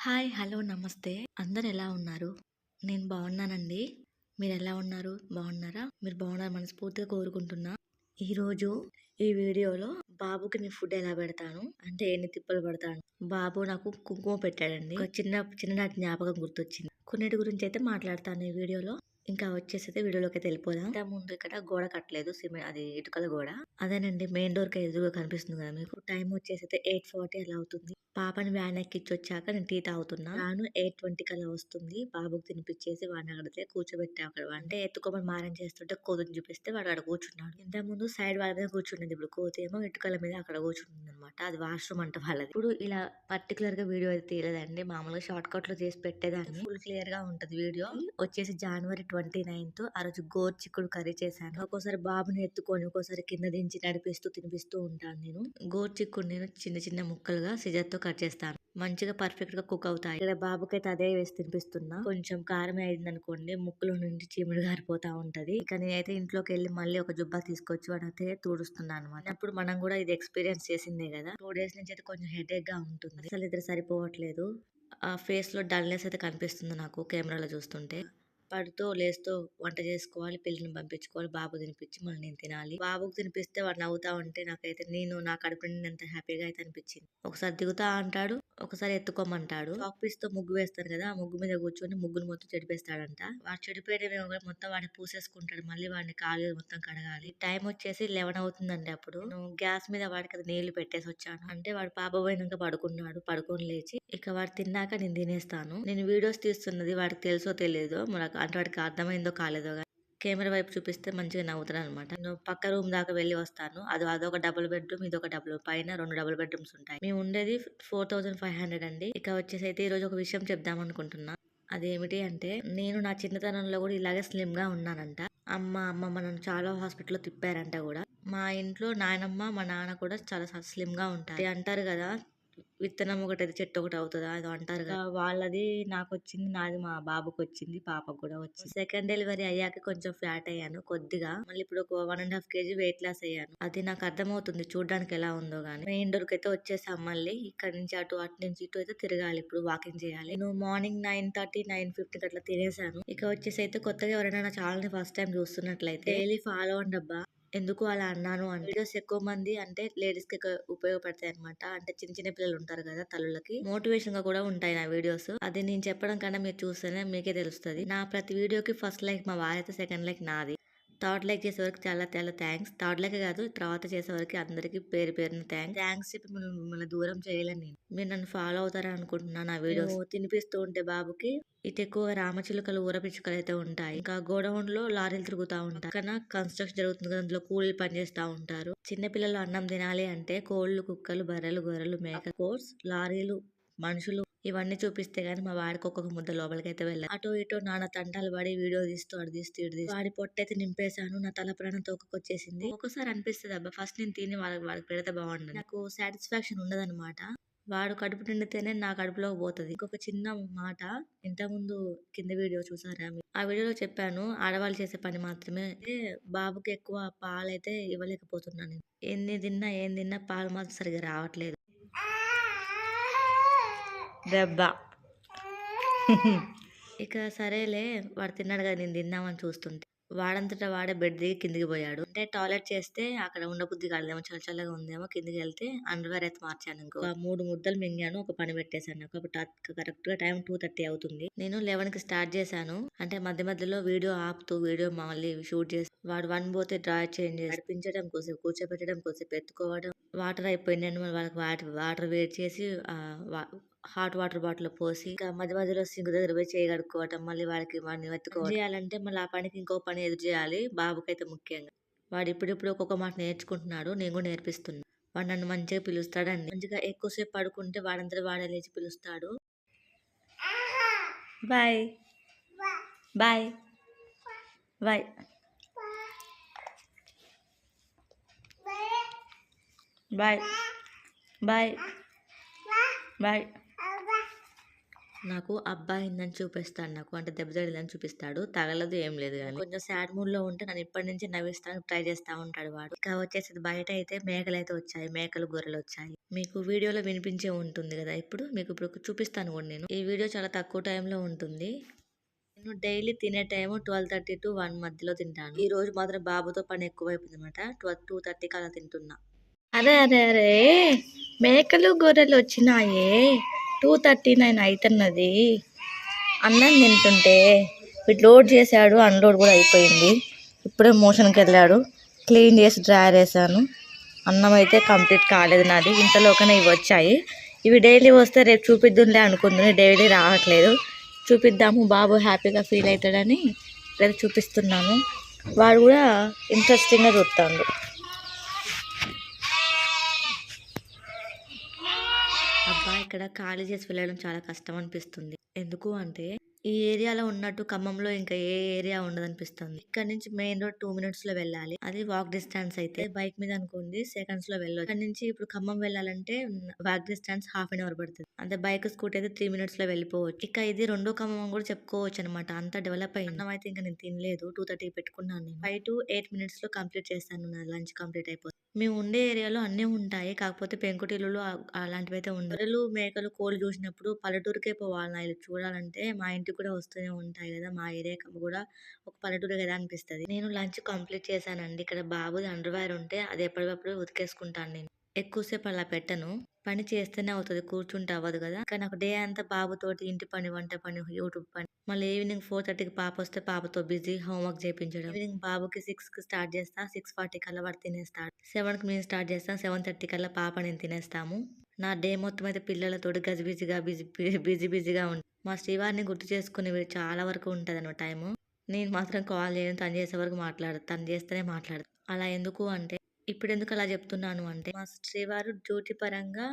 Hi hello నమస్తే. అందరు ఎలా ఉన్నారు? నేను బాగున్నానండి. మీరు ఎలా ఉన్నారు? బాగున్నారా? మీరు బాగున్నారు మనస్ఫూర్తిగా కోరుకుంటున్నా. ఈరోజు ఈ వీడియోలో బాబుకి నేను ఫుడ్ ఎలా పెడతాను అంటే ఎన్ని తిప్పలు పడతాను. బాబు నాకు కుంకుమ పెట్టాడండి. చిన్న చిన్న చిన్ననాటి జ్ఞాపకం గుర్తొచ్చింది. కొన్నిటి గురించి అయితే మాట్లాడతాను ఈ వీడియోలో. ఇంకా వచ్చేసి వీడియోలోకి అయితే వెళ్ళిపోదాం. ఇంకా ముందు ఇక్కడ గోడ కట్టలేదు సిమెంట్ అది ఇటుకల గోడ. అదేనండి మెయిన్ డోర్కి ఎదురుగా కనిపిస్తుంది కదా మీకు. టైం వచ్చేసి అయితే ఎయిట్ ఫార్టీ అలా అవుతుంది. పాపని వ్యాన్ ఎక్కించి వచ్చాక నేను టీ తాగుతున్నా. రాను ఎయిట్ ట్వంటీ కల్లా వస్తుంది. బాబుకి తినిపించేసి వాడిని అక్కడితే కూర్చోబెట్టి అక్కడ. అంటే ఎత్తుకోమని మారం చేస్తుంటే కోతిని చూపిస్తే వాడు అక్కడ కూర్చున్నాడు. ఇంత ముందు సైడ్ వాళ్ళ మీద కూర్చున్నది ఇప్పుడు కోతి ఏమో ఇటుకల మీద అక్కడ కూర్చుంటుంది అనమాట అది వాష్రూమ్ అంట వాళ్ళది. ఇప్పుడు ఇలా పర్టికులర్గా వీడియో అయితే తీయలేదండి. మామూలుగా షార్ట్ కట్లో చేసి పెట్టేదాన్ని. ఫుల్ క్లియర్గా ఉంటది వీడియో. వచ్చేసి జనవరి ట్వంటీ ట్వంటీ నైన్త్ ఆ రోజు గోర్ చిక్కుడు కర్రీ చేశాను. ఒక్కోసారి బాబుని ఎత్తుకొని ఒక్కోసారి కింద దించి నడిపిస్తూ తినిపిస్తూ ఉంటాను నేను. గోర్ చిక్కుడు నేను చిన్న చిన్న ముక్కలుగా సిజర్తో కట్ చేస్తాను. మంచిగా పర్ఫెక్ట్గా కుక్ అవుతాయి. ఇక్కడ బాబుకైతే అదే వేసి తినిపిస్తున్నా. కొంచెం కారం అయింది అనుకోండి ముక్కులో నుంచి చీముడు గారిపోతా ఉంటది. ఇక నేనైతే ఇంట్లోకి వెళ్ళి మళ్ళీ ఒక జుబ్బా తీసుకొచ్చి వాడైతే తుడుస్తున్నాను అనమాట అప్పుడు మనం కూడా ఇది ఎక్స్పీరియన్స్ చేసిందే కదా. టూ డేస్ నుంచి అయితే కొంచెం హెడేక్గా ఉంటుంది. అసలు ఇద్దరు సరిపోవట్లేదు. ఆ ఫేస్లో డల్నెస్ అయితే కనిపిస్తుంది నాకు కెమెరాలో చూస్తుంటే. పడుతో లేస్తూ వంట చేసుకోవాలి పిల్లల్ని పంపించుకోవాలి బాబు తినిపించి మళ్ళీ నేను తినాలి. బాబుకు తినిపిస్తే వాడు నవ్వుతా ఉంటే నాకైతే నేను నా కడుపు ఎంత హ్యాపీగా అయితే అనిపించింది. ఒకసారి దిగుతా అంటాడు ఒకసారి ఎత్తుకోమంటాడు. ఆఫీస్ పీస్తో ముగ్గు వేస్తాను కదా ఆ ముగ్గు మీద కూర్చొని ముగ్గును మొత్తం చెడిపేస్తాడంట. వాడు చెడిపోయిన మొత్తం వాడిని పూసేసుకుంటాడు మళ్ళీ వాడిని కాలు మొత్తం కడగాలి. టైం వచ్చేసి లెవెన్ అవుతుందండి అప్పుడు. గ్యాస్ మీద వాడికి అది నీళ్ళు పెట్టేసి వచ్చాను. అంటే వాడు పాప పోయినాక పడుకున్నాడు పడుకొని లేచి. ఇక వాడు తిన్నాక నేను తినేస్తాను. నేను వీడియోస్ తీస్తున్నది వాడికి తెలుసో తెలియదో మనకు అంటే వాడికి అర్థమైందో కాలేదో కానీ కెమెరా వైపు చూపిస్తే మంచిగా నవ్వుతాడు అనమాట నేను పక్క రూమ్ దాకా వెళ్ళి వస్తాను. అది అదొక డబుల్ బెడ్రూమ్ ఇది ఒక డబుల్ పైన రెండు డబుల్ బెడ్రూమ్స్ ఉంటాయి. మేము ఉండేది ఫోర్ థౌసండ్ ఫైవ్ హండ్రెడ్ అండి. ఇక వచ్చేసి అయితే ఈరోజు ఒక విషయం చెప్దాం అనుకుంటున్నా. అదేమిటి అంటే నేను నా చిన్నతనంలో కూడా ఇలాగే స్లిమ్గా ఉన్నానంట. అమ్మ అమ్మమ్మ నన్ను చాలా హాస్పిటల్లో తిప్పారంట కూడా. మా ఇంట్లో నాయనమ్మ మా నాన్న కూడా చాలా స్లిమ్గా ఉంటారు. అంటారు కదా విత్తనం ఒకటి అయితే చెట్టు ఒకటి అవుతుందా అది అంటారు కదా. వాళ్ళది నాకు వచ్చింది నాది మా బాబుకి వచ్చింది పాపకు కూడా వచ్చింది. సెకండ్ డెలివరీ అయ్యాక కొంచెం ఫ్లాట్ అయ్యాను కొద్దిగా. మళ్ళీ ఇప్పుడు ఒక one and half KG weight loss అయ్యాను. అది నాకు అర్థమవుతుంది చూడడానికి ఎలా ఉందో గానీ. మెయిన్ డోర్ అయితే వచ్చేసాం మళ్ళీ. ఇక్కడ నుంచి అటు అటు నుంచి ఇటు అయితే తిరగాలి ఇప్పుడు వాకింగ్ చేయాలి. నేను morning nine thirty nine fifty అట్లా తినేసాను. ఇక వచ్చేసి అయితే కొత్తగా ఎవరైనా నా ఛానల్ని ఫస్ట్ టైం చూస్తున్నట్లయితే డైలీ ఫాలో అవ్వండి అబ్బా. ఎందుకు అలా అన్నాను అంటే వీడియోస్ ఎక్కువ మంది అంటే లేడీస్కి ఎక్కువ ఉపయోగపడతాయి అనమాట అంటే చిన్న చిన్న పిల్లలు ఉంటారు కదా తల్లులకి. మోటివేషన్గా కూడా ఉంటాయి నా వీడియోస్. అది నేను చెప్పడం కన్నా మీరు చూస్తేనే మీకే తెలుస్తుంది. నా ప్రతి వీడియోకి ఫస్ట్ లైక్ మా వారైతే సెకండ్ లైక్ నాది. థర్డ్ లైక్ చేసే వరకు చాలా చాలా థ్యాంక్స్ థర్డ్ లైక్ కాదు తర్వాత చేసే వరకు అందరికి పేరు పేరున థ్యాంక్స్ థ్యాంక్స్ చెప్పి మిమ్మల్ని దూరం చేయలేను నేను. మీరు నన్ను ఫాలో అవుతారని అనుకుంటున్నా నా వీడియోస్. తినిపిస్తూ ఉంటే బాబుకి ఇటు ఎక్కువ రామచిలుకలు ఊరపిచ్చుకలు అయితే ఉంటాయి. ఇంకా గోడౌన్లో లారీలు తిరుగుతా ఉంటాయి. కానీ కన్స్ట్రక్షన్ జరుగుతుంది కదా అందులో కూలీలు పనిచేస్తా ఉంటారు. చిన్న పిల్లలు అన్నం తినాలి అంటే కోళ్ళు కుక్కలు బర్రెలు గొర్రెలు మేక కోర్స్ లారీలు మనుషులు ఇవన్నీ చూపిస్తే గానీ మా వాడికి ఒక్కొక్క ముద్ద లోపలికి అయితే వెళ్ళాలి అటు ఇటు నాన్న తంటాలు పడి వీడియో తీస్తూ అడు తీస్తూ ఇటు తీస్తూ. వాడి పొట్టయితే నింపేశాను నా తల ప్రాణం తోకకొచ్చేసింది. ఒక్కోసారి అనిపిస్తుంది అబ్బా ఫస్ట్ నేను తిని వాళ్ళకి వాడికి పెడితే బాగుండదు నాకు సాటిస్ఫాక్షన్ ఉండదన్నమాట. వాడు కడుపు నిండితేనే నా కడుపులోకి పోతుంది. ఇంకొక చిన్న మాట ఇంతకుముందు కింద వీడియో చూసారా ఆ వీడియోలో చెప్పాను ఆడవాళ్ళు చేసే పని మాత్రమే. అంటే బాబుకి ఎక్కువ పాలైతే ఇవ్వలేకపోతున్నాను ఎన్ని తిన్నా ఏం తిన్నా పాలు మాత్రం సరిగా రావట్లేదు. దెబ్బ. ఇక సరేలే వాడు తిన్నాడు కదా నేను తిన్నామని చూస్తుంటే. వాడంతటా వాడే బెడ్ దిగి కిందికి పోయాడు. అంటే టాయిలెట్ చేస్తే అక్కడ ఉండబుద్ధి కాలేదేమో చల్ల చల్లగా ఉందేమో కిందికి వెళ్తే అండర్వేర్ అయితే మార్చాను ఇంకో. మూడు ముద్దలు మింగాను ఒక పని పెట్టేశాను. కాబట్టి కరెక్ట్గా టైం టూ థర్టీ అవుతుంది. నేను లెవెన్కి స్టార్ట్ చేశాను. అంటే మధ్య మధ్యలో వీడియో ఆపుతూ వీడియో మళ్ళీ షూట్ చేసి వాడు వన్ పోతే డ్రా చేంజ్ చేసి నడిపించడం కోసం కూర్చోబెట్టడం కోసం ఎత్తుకోవడం వాటర్ అయిపోయిందని వాళ్ళకి వాటర్ వాటర్ వేడి చేసి హాట్ వాటర్ బాటిల్ పోసి ఇంకా మధ్య మధ్యలో సింక్ దగ్గర పోయి చేయి కడుక్కోవటం మళ్ళీ వాడికి వాడిని ఎత్తుకోవడం చేయాలంటే మళ్ళీ ఆ పనికి ఇంకో పని ఎదురు చేయాలి. బాబుకైతే ముఖ్యంగా. వాడు ఇప్పుడిప్పుడు ఒక్కొక్క మాట నేర్చుకుంటున్నాడు. నేను కూడా నేర్పిస్తున్నా. వాడు నన్ను మంచిగా పిలుస్తాడండి. మంచిగా ఎక్కువసేపు పడుకుంటే వాడంతా వాడే లేచి పిలుస్తాడు. Bye. Bye. Bye. Bye. Bye. Bye. నాకు అబ్బాయి అయిందని చూపిస్తాడు నాకు. అంటే దెబ్బ తగిలిందని చూపిస్తాడు. తగలదు ఏం లేదు కానీ కొంచెం సాడ్ మూడ్లో ఉంటే నన్ను ఇప్పటి నుంచి నవ్విస్తాను ట్రై చేస్తా ఉంటాడు వాడు. ఇంకా వచ్చేసి బయట అయితే మేకలు అయితే వచ్చాయి. మేకలు గొర్రెలు వచ్చాయి. మీకు వీడియోలో వినిపించే ఉంటుంది కదా ఇప్పుడు. మీకు ఇప్పుడు చూపిస్తాను కూడా నేను. ఈ వీడియో చాలా తక్కువ టైంలో ఉంటుంది. నేను డైలీ తినే time twelve thirty to one మధ్యలో తింటాను. ఈ రోజు మాత్రం బాబుతో పని ఎక్కువైపోయింది అనమాట ట్వెల్వ్ టూ థర్టీకి అలా తింటున్నా. అరే అరే అరే. మేకలు గొర్రెలు వచ్చినాయే. టూ థర్టీ నైన్ అవుతున్నది అన్నం తింటుంటే వీటి లోడ్ చేశాడు అన్లోడ్ కూడా అయిపోయింది. ఇప్పుడే మోషన్కి వెళ్ళాడు. క్లీన్ చేసి డ్రైర్ వేసాను అన్నం అయితే కంప్లీట్ కాలేదు నాది. ఇంతలోకనే ఇవి వచ్చాయి. ఇవి డైలీ వస్తే రేపు చూపిద్దులే అనుకుంది డైలీ రావట్లేదు. చూపిద్దాము. బాబు హ్యాపీగా ఫీల్ అవుతాడని రేపు చూపిస్తున్నాను. వాడు కూడా ఇంట్రెస్టింగ్గా చూస్తాడు అబ్బా ఇక్కడ ఖాళీ చేసి వెళ్ళడం చాలా కష్టం అనిపిస్తుంది. ఎందుకు అంటే ఈ ఏరియాలో ఉన్నట్టు ఖమ్మంలో ఇంకా ఏ ఏరియా ఉండదు అనిపిస్తుంది ఇక్కడ నుంచి మెయిన్ రోడ్ టూ మినిట్స్లో వెళ్ళాలి. అది వాక్ డిస్టెన్స్ అయితే. బైక్ మీద అనుకోండి సెకండ్స్లో వెళ్ళదు ఇక్కడ నుంచి ఇప్పుడు ఖమ్మం వెళ్ళాలంటే walk distance half an hour పడుతుంది. అంటే బైక్ స్కూటీ అయితే త్రీ మినిట్స్లో వెళ్ళిపోవచ్చు. ఇక ఇది రెండో ఖమ్మం కూడా చెప్పుకోవచ్చు అనమాట అంత డెవలప్ అయింది. అయితే ఇంకా నేను తినలేదు. టూ థర్టీ పెట్టుకున్నాను నేను. ఫైవ్ టు ఎయిట్ మినిట్స్లో కంప్లీట్ చేస్తాను. నా లంచ్ కంప్లీట్ అయిపోతుంది మేము ఉండే ఏరియాలో అన్నీ ఉంటాయి. కాకపోతే పెంకుటిల్లులు అలాంటివి అయితే ఉండవు. గొర్రెలు మేకలు కోళ్ళు చూసినప్పుడు పల్లెటూరుకే పోవాలి. నా ఇల్లు చూడాలంటే మా ఇంటికి కూడా వస్తూనే ఉంటాయి కదా. మా ఏరియా కూడా ఒక పల్లెటూరు కదా అనిపిస్తది. నేను లంచ్ కంప్లీట్ చేశానండి. ఇక్కడ బాబుది అండర్వేర్ ఉంటే అది ఎప్పటికప్పుడు ఉతికేసుకుంటాను నేను. ఎక్కువసేపు అలా పెట్టను. పని చేస్తేనే అవుతుంది. కూర్చుంటే అవ్వదు కదా. కానీ నాకు డే అంతా బాబుతోటి ఇంటి పని వంట పని యూట్యూబ్ పని. మళ్ళీ ఈవినింగ్ ఫోర్ థర్టీకి పాప వస్తే పాపతో బిజీ హోంవర్క్ చేయించడం ఈవినింగ్ బాబుకి సిక్స్కి స్టార్ట్ చేస్తా. సిక్స్ ఫార్టీ కల్లా వాడు తినేస్తాడు. సెవెన్కి మేము స్టార్ట్ చేస్తాం. సెవెన్ థర్టీ కల్లా పాప నేను తినేస్తాము. నా డే మొత్తం అయితే పిల్లలతోటి గజిబిజిగా బిజీ బిజీ బిజీగా ఉంటుంది మా శ్రీవారిని గుర్తు చేసుకునే చాలా వరకు ఉంటుంది అన్నమాట టైము. నేను మాత్రం కాల్ చేయను. తను చేసే వరకు మాట్లాడదు. తను చేస్తేనే మాట్లాడదు. అలా ఎందుకు అంటే ఇప్పుడు ఎందుకు అలా చెప్తున్నాను అంటే మా శ్రీవారు డ్యూటీ పరంగా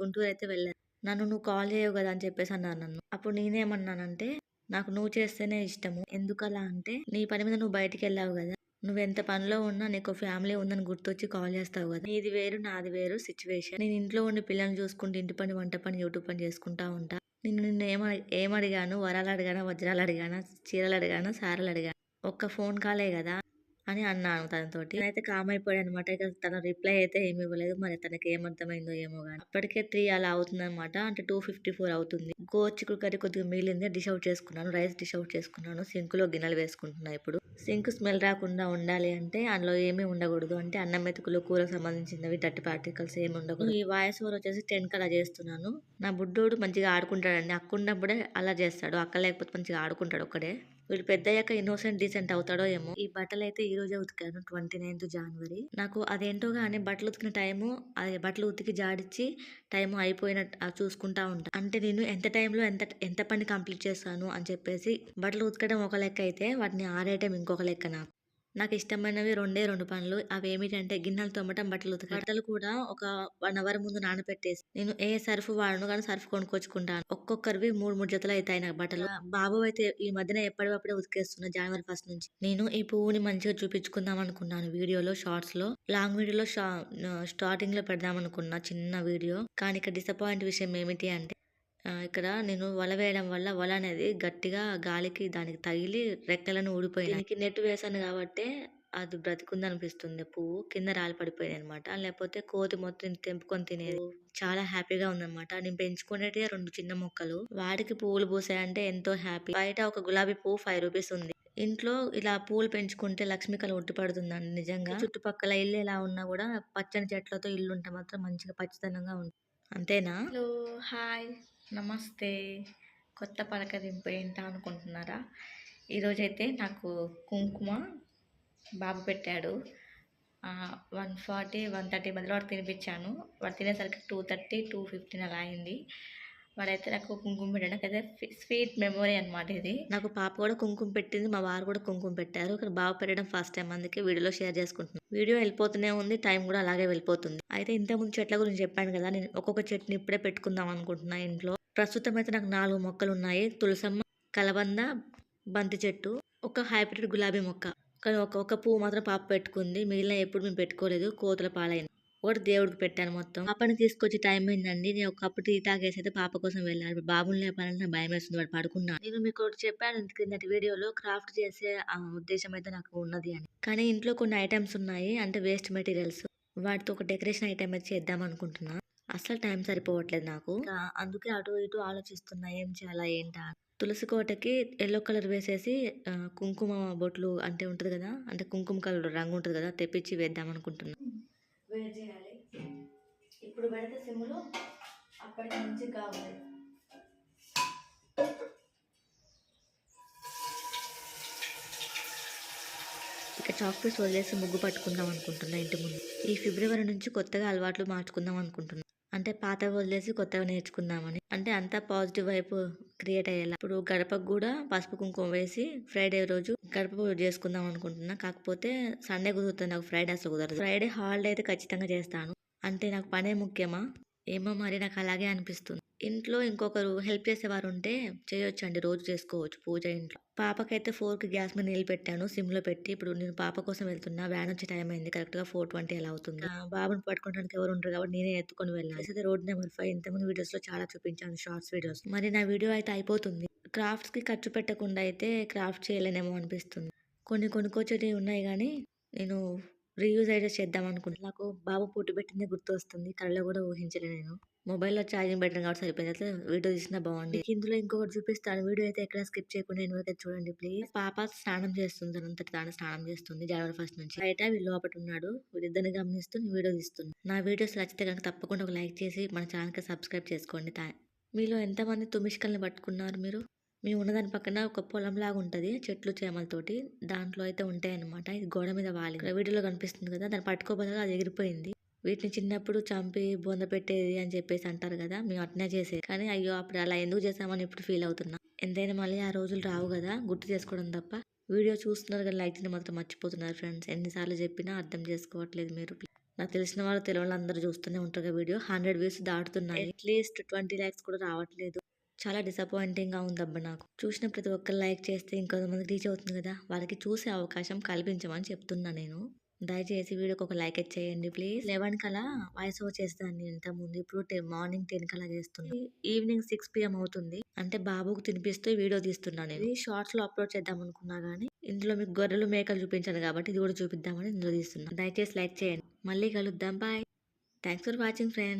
గుంటూరు అయితే వెళ్ళారు నన్ను నువ్వు కాల్ చేయవు కదా అని చెప్పేసి అన్నారు నన్ను. అప్పుడు నేనేమన్నానంటే నాకు నువ్వు చేస్తేనే ఇష్టము. ఎందుకలా అంటే నీ పని మీద నువ్వు బయటికి వెళ్ళావు కదా నువ్వు ఎంత పనిలో ఉన్నా నీకు ఫ్యామిలీ ఉందని గుర్తొచ్చి కాల్ చేస్తావు కదా. నీది వేరు నాది వేరు సిచ్యువేషన్. నేను ఇంట్లో ఉండి పిల్లల్ని చూసుకుంటూ ఇంటి పని వంట పని యూట్యూబ్ పని చేసుకుంటా ఉంటా. నిన్ను నిన్ను ఏమ ఏమడిగాను? వరాలు అడిగానా? వజ్రాలు అడిగానా? చీరలు అడిగానా? సారలు అడిగాను? ఒక్క ఫోన్ కాలే కదా. అని అన్నాను తనతోటి. నేనైతే కామ్ అయిపోయాడు అనమాట ఇక తన రిప్లై అయితే ఏమి ఇవ్వలేదు. మరి తనకి ఏమర్థమైందో ఏమో కానీ అప్పటికే త్రీ అలా అవుతుంది అనమాట అంటే టూ ఫిఫ్టీ ఫోర్ అవుతుంది గోచికుడు కర్రీ కొద్దిగా మిగిలింది. డిష్ అవుట్ చేసుకున్నాను. రైస్ డిష్ అవుట్ చేసుకున్నాను. సింక్లో గిన్నెలు వేసుకుంటున్నాను ఇప్పుడు. సింక్ స్మెల్ రాకుండా ఉండాలి అంటే అందులో ఏమీ ఉండకూడదు. అంటే అన్నం మెతుకులు కూరకు సంబంధించినవి డట్టి పార్టికల్స్ ఏమి ఉండకూడదు. ఈ వాయిస్ ఓవర్ వచ్చేసి టెన్ అలా చేస్తున్నాను. నా బుడ్డోడు మంచిగా ఆడుకుంటాడండి. అక్క ఉన్నప్పుడే అలా చేస్తాడు. అక్క లేకపోతే మంచిగా ఆడుకుంటాడు ఒక్కడే. వీడు పెద్దయ్యాక ఇన్నోసెంట్ డీసెంట్ అవుతాడో ఏమో. ఈ బట్టలు అయితే ఈ రోజే ఉతికాను ట్వంటీ నైన్త్ జనవరి నాకు అదేంటో గానీ బట్టలు ఉతికిన టైము అది బట్టలు ఉతికి జాడిచ్చి టైం అయిపోయినట్టు చూసుకుంటా ఉంటా. అంటే నేను ఎంత టైంలో ఎంత ఎంత పని కంప్లీట్ చేస్తాను అని చెప్పేసి బట్టలు ఉతకడం ఒక లెక్క అయితే వాటిని ఆరేయటం ఇంకొక లెక్క నాకు. నాకు ఇష్టమైనవి రెండే రెండు పనులు అవి ఏమిటంటే గిన్నెలు తోమటం బట్టలు ఉతకడం బట్టలు కూడా ఒక వన్ అవర్ ముందు నానబెట్టేసి నేను ఏ సర్ఫ్ వాడను కానీ సర్ఫ్ కొనుక్కొచ్చుకుంటాను. ఒక్కొక్కరివి మూడు మూడు జతలు అవుతాయి నాకు బట్టలు. బాబు అయితే ఈ మధ్యన ఎప్పటికప్పుడే ఉతికేస్తున్నా జనవరి ఫస్ట్ నుంచి. నేను ఈ పువ్వుని మంచిగా చూపించుకుందాం అనుకున్నాను వీడియోలో షార్ట్స్లో. లాంగ్ వీడియోలో స్టార్టింగ్లో పెడదాం అనుకున్నా చిన్న వీడియో. కానీ ఇక్కడ డిసప్పాయింట్ విషయం ఏమిటి అంటే ఇక్కడ నేను వల వేయడం వల్ల వల అనేది గట్టిగా గాలికి దానికి తగిలి రెక్కలను ఊడిపోయింది దీనికి నెట్ వేసాను కాబట్టి అది బ్రతికుంది అనిపిస్తుంది పువ్వు కింద రాలి పడిపోయింది అనమాట లేకపోతే కోతి మొత్తం తెంపుకొని తినేది. చాలా హ్యాపీగా ఉందన్నమాట. నేను పెంచుకునేటి రెండు చిన్న మొక్కలు. వాటికి పువ్వులు పూసాయంటే ఎంతో హ్యాపీ. బయట ఒక గులాబీ పువ్వు ఫైవ్ రూపీస్ ఉంది. ఇంట్లో ఇలా పూలు పెంచుకుంటే లక్ష్మీ కళ ఉట్టి పడుతుందండి నిజంగా. చుట్టుపక్కల ఇల్లు ఎలా ఉన్నా కూడా పచ్చని చెట్లతో ఇల్లు ఉంటే మాత్రం మంచిగా పచ్చదనంగా ఉంటుంది. అంతేనా? Hello hi. నమస్తే. కొత్త పలకరింపు ఏంటా అనుకుంటున్నారా? ఈరోజైతే నాకు కుంకుమ బాబు పెట్టాడు. వన్ ఫార్టీ వన్ థర్టీ మధ్యలో వాడు తినిపించాను. వాడు తినేసరికి టూ థర్టీ టూ ఫిఫ్టీన్ అలా అయింది. వాడైతే నాకు కుంకుమ పెట్టాడు. అయితే స్వీట్ మెమొరీ అనమాట ఇది. నాకు పాప కూడా కుంకుమ పెట్టింది మా వారు కూడా కుంకుమ పెట్టారు. ఇక్కడ బాగా పెట్టడం ఫస్ట్ టైం అందుకే వీడియోలో షేర్ చేసుకుంటున్నాను వీడియో వెళ్ళిపోతూనే ఉంది టైం కూడా అలాగే వెళ్ళిపోతుంది. అయితే ఇంతకుముందు చెట్ల గురించి చెప్పాను కదా నేను ఒక్కొక్క చెట్టుని ఇప్పుడే పెట్టుకుందాం అనుకుంటున్నా ఇంట్లో. ప్రస్తుతం అయితే నాకు నాలుగు మొక్కలు ఉన్నాయి. తులసమ్మ కలబంద బంతి చెట్టు ఒక హైబ్రిడ్ గులాబీ మొక్క. కానీ ఒక ఒక పువ్వు మాత్రం పాప పెట్టుకుంది. మిగిలిన ఎప్పుడు మేము పెట్టుకోలేదు. కోతుల పాలైంది. ఒకటి దేవుడికి పెట్టాను మొత్తం. పాపని తీసుకొచ్చి టైం అయిందండి. నేను ఒక కప్పు టీ తాగేసి అయితే పాప కోసం వెళ్ళాను బాబుని లేపాలంటే భయం వేస్తుంది. వాడు పడుకున్నాను నేను మీకు ఒకటి చెప్పాను. క్రిందటి వీడియోలో క్రాఫ్ట్ చేసే ఆ ఉద్దేశం అయితే నాకు ఉన్నది అని. కానీ ఇంట్లో కొన్ని ఐటమ్స్ ఉన్నాయి. అంటే వేస్ట్ మెటీరియల్స్. వాటితో ఒక డెకరేషన్ ఐటమ్ అయితే చేద్దాం అనుకుంటున్నా. అసలు టైం సరిపోవట్లేదు నాకు. అందుకే అటు ఇటు ఆలోచిస్తున్నా. ఏం చేయాలా ఏంటా తులసి కోటకి ఎల్లో కలర్ వేసేసి కుంకుమ బొట్లు అంటే ఉంటది కదా? అంటే కుంకుమ కలర్ రంగు ఉంటుంది కదా? తెప్పించి వేద్దాం అనుకుంటున్నాను వేడి చేయాలి. ఇప్పుడు పెడితే సిమ్లో అప్పటికి నుంచి కావాలి. ఇక చాక్ పీస్ వదిలేసి ముగ్గు పట్టుకుందాం అనుకుంటున్నా ఇంటి ముందు. ఈ ఫిబ్రవరి నుంచి కొత్తగా అలవాట్లు మార్చుకుందాం అనుకుంటున్నా. అంటే పాత వదిలేసి కొత్తగా నేర్చుకుందామని. అంటే అంతా పాజిటివ్ వైపు క్రియేట్ అయ్యేలా. ఇప్పుడు గడపకు కూడా పసుపు కుంకుమ వేసి ఫ్రైడే రోజు గడప పూజ చేసుకుందాం అనుకుంటున్నా. కాకపోతే సండే కుదురుతుంది. నాకు ఫ్రైడే అసలు కుదరదు. ఫ్రైడే హాలిడే అయితే ఖచ్చితంగా చేస్తాను. అంటే నాకు పనే ముఖ్యమా? ఏమో మరి నాకు అలాగే అనిపిస్తుంది. ఇంట్లో ఇంకొకరు హెల్ప్ చేసేవారు ఉంటే చేయొచ్చు అండి రోజు చేసుకోవచ్చు పూజ ఇంట్లో. పాపకైతే ఫోర్కి గ్యాస్ మీద నీళ్ళు పెట్టాను సిమ్లో పెట్టి ఇప్పుడు నేను పాప కోసం వెళ్తున్నా వ్యాన్ వచ్చే టైం అయింది కరెక్ట్గా ఫోర్ ట్వంటీ ఎలా అవుతుంది. బాబుని పట్టుకోవడానికి ఎవరు ఉండరు కాబట్టి నేనే ఎత్తుకొని వెళ్ళాను అయితే రోడ్ నెంబర్ ఫైవ్ ఇంతకుముందు వీడియోస్లో చాలా చూపించాను షార్ట్స్ వీడియోస్. మరి నా వీడియో అయితే అయిపోతుంది. క్రాఫ్ట్స్కి ఖర్చు పెట్టకుండా అయితే క్రాఫ్ట్ చేయలేనేమో అనిపిస్తుంది. కొన్ని కొనుక్కొచ్చేటివి ఉన్నాయి కానీ నేను రీయూజ్ అయితే చేద్దాం అనుకుంటున్నా. నాకు బాబు పుట్టి పెట్టిందే గుర్తు వస్తుంది కళ్ళలో కూడా ఊహించలే నేను. మొబైల్లో ఛార్జింగ్ పెట్టడం కాబట్టి సరిపోయింది. అయితే వీడియో తీసినా బాగుంది. ఇందులో ఇంకొకటి చూపిస్తాను. వీడియో అయితే ఎక్కడ స్కిప్ చేయకుండా నేను అయితే చూడండి ప్లీజ్. పాప స్నానం చేస్తుంది. అంతటి తాను స్నానం చేస్తుంది జనవరి ఫస్ట్ నుంచి. బయట వీళ్ళు లోపల ఉన్నాడు. వీళ్ళిద్దరిని గమనిస్తూ వీడియో తీస్తుంది నా వీడియోస్ నచ్చితే కనుక తప్పకుండా ఒక లైక్ చేసి మన ఛానల్కి సబ్స్క్రైబ్ చేసుకోండి. మీలో ఎంతమంది తుమిష్కల్ని పట్టుకున్నారు మీరు? మేము ఉన్నదాని పక్కన ఒక పొలం లాగా ఉంటది. చెట్లు చేమలతోటి దాంట్లో అయితే ఉంటాయి అనమాట ఇది గోడ మీద వాలి. వీడియోలో కనిపిస్తుంది కదా దాన్ని పట్టుకోబోదగా అది ఎగిరిపోయింది. వీటిని చిన్నప్పుడు చంపి బొంద పెట్టేది అని చెప్పేసి అంటారు కదా మేము అట్నే చేసేది. కానీ అయ్యో అప్పుడు అలా ఎందుకు చేసామని ఇప్పుడు ఫీల్ అవుతున్నా. ఎంతైనా మళ్ళీ ఆ రోజులు రావు కదా గుర్తు చేసుకోవడం తప్ప. వీడియో చూస్తున్నారు కానీ లైక్ చేయడం మాత్రం మర్చిపోతున్నారు ఫ్రెండ్స్ ఎన్నిసార్లు చెప్పినా అర్థం చేసుకోవట్లేదు మీరు. నాకు తెలిసిన వాళ్ళు తెలియని అందరూ చూస్తూనే ఉంటారు వీడియో. హండ్రెడ్ వ్యూస్ దాటుతున్నాయి. అట్లీస్ట్ ట్వంటీ ల్యాక్స్ కూడా రావట్లేదు. చాలా డిసప్పాయింటింగ్గా ఉందబ్బా నాకు. చూసిన ప్రతి ఒక్కరు లైక్ చేస్తే ఇంకొంతమంది రీచ్ అవుతుంది కదా. వాళ్ళకి చూసే అవకాశం కల్పించమని చెప్తున్నా నేను. దయచేసి వీడియోకి ఒక లైక్ చేయండి ప్లీజ్. లెవెన్ కలా వాయిస్ ఓవర్ చేస్తాను ఇంత ముందు. ఇప్పుడు టెన్ మార్నింగ్ టెన్ కలా చేస్తుంది ఈవినింగ్ సిక్స్ పిఎం అవుతుంది. అంటే బాబుకు తినిపిస్తూ వీడియో తీస్తున్నాను ఇది షార్ట్స్లో అప్లోడ్ చేద్దాం అనుకున్నా గానీ ఇందులో మీకు గొర్రెలు మేకలు చూపించాను కాబట్టి ఇది కూడా చూపిద్దామని ఇందులో తీస్తున్నాను దయచేసి లైక్ చేయండి. మళ్ళీ కలుద్దాం. Bye. Thanks for watching friend.